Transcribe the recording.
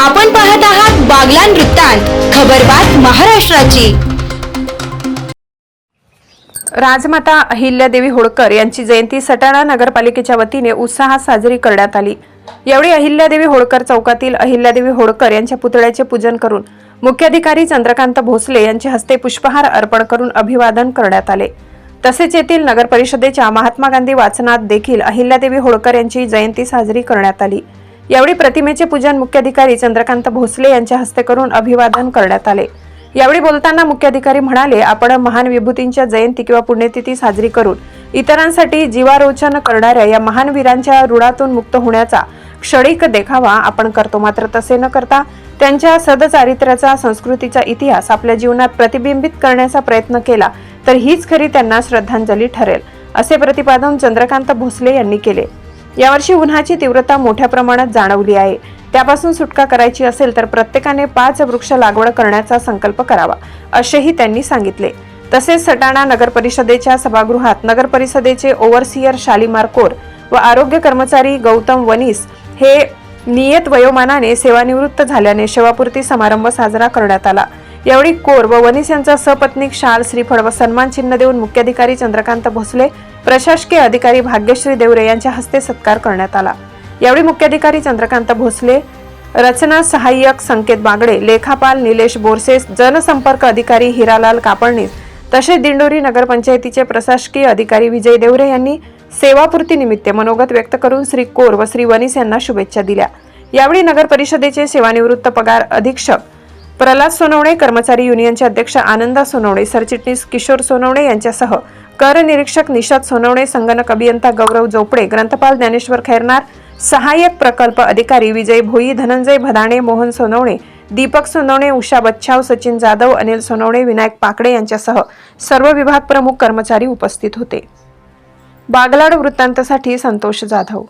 आपण पाहत आहात बागलान वृत्तांत खबरबात महाराष्ट्राची. राजमाता अहिल्यादेवी होळकर यांची जयंती सटाणा नगरपालिकेच्या वतीने उत्साहात साजरी करण्यात आली. यावेळी अहिल्यादेवी होळकर चौकातील अहिल्यादेवी होळकर यांच्या पुतळ्याचे पूजन करून मुख्याधिकारी चंद्रकांत भोसले यांच्या हस्ते पुष्पहार अर्पण करून अभिवादन करण्यात आले. तसेच येथील नगर परिषदेच्या महात्मा गांधी वाचनात देखील अहिल्यादेवी होळकर यांची जयंती साजरी करण्यात आली. यावेळी प्रतिमेचे पूजन मुख्याधिकारी चंद्रकांत भोसले यांच्या हस्ते करून अभिवादन करण्यात आले. यावेळी बोलताना मुख्याधिकारी म्हणाले आपण महान विभूतींच्या जयंती किंवा पुण्यतिथी साजरी करून इतरांसाठी जीवारोचन करणाऱ्या या महान वीरांच्या ऋणातून मुक्त होण्याचा क्षणिक देखावा आपण करतो. मात्र तसे न करता त्यांच्या सदचारित्र्याचा संस्कृतीचा इतिहास आपल्या जीवनात प्रतिबिंबित करण्याचा प्रयत्न केला तर हीच खरी त्यांना श्रद्धांजली ठरेल असे प्रतिपादन चंद्रकांत भोसले यांनी केले. यावर्षी उन्हाची तीव्रता मोठ्या प्रमाणात जाणवली आहे. त्यापासून सुटका करायची असेल तर प्रत्येकाने पाच वृक्ष लागवड करण्याचा संकल्प करावा असेही त्यांनी सांगितले. तसेच सटाणा नगर परिषदेच्या सभागृहात नगर परिषदेचे ओव्हरसियर शालिमार कोर व आरोग्य कर्मचारी गौतम वनीस हे नियत वयोमानाने सेवानिवृत्त झाल्याने सेवापूर्ती समारंभ साजरा करण्यात आला. यावेळी कोर व वनीस यांचा सपत्नीक शाल श्रीफळ व सन्मान चिन्ह देऊन मुख्याधिकारी चंद्रकांत भोसले प्रशासकीय अधिकारी भाग्यश्री देवरे यांच्या हस्ते सत्कार करण्यात आला. यावेळी मुख्याधिकारी चंद्रकांत भोसले रचना सहाय्यक संकेत बागडे लेखापाल निलेश बोरसे जनसंपर्क अधिकारी हिरालाल कापडणीस तसेच दिंडोरी नगरपंचायतीचे प्रशासकीय अधिकारी विजय देवरे यांनी सेवापूर्ती निमित्त मनोगत व्यक्त करून श्री कोर व श्री वनीस यांना शुभेच्छा दिल्या. यावेळी नगर परिषदेचे सेवानिवृत्त पगार अधीक्षक प्रल्हाद सोनवणे कर्मचारी युनियनचे अध्यक्ष आनंदा सोनवणे सरचिटणीस किशोर सोनवणे यांच्यासह कर निरीक्षक निषाद सोनवणे संगणक अभियंता गौरव जोपडे ग्रंथपाल ज्ञानेश्वर खैरनार सहाय्यक प्रकल्प अधिकारी विजय भोई धनंजय भदाणे मोहन सोनवणे दीपक सोनवणे उषा बच्छाव सचिन जाधव अनिल सोनवणे विनायक पाकडे यांच्यासह सर्व विभाग प्रमुख कर्मचारी उपस्थित होते. बागलाड वृत्तांतासाठी संतोष जाधव.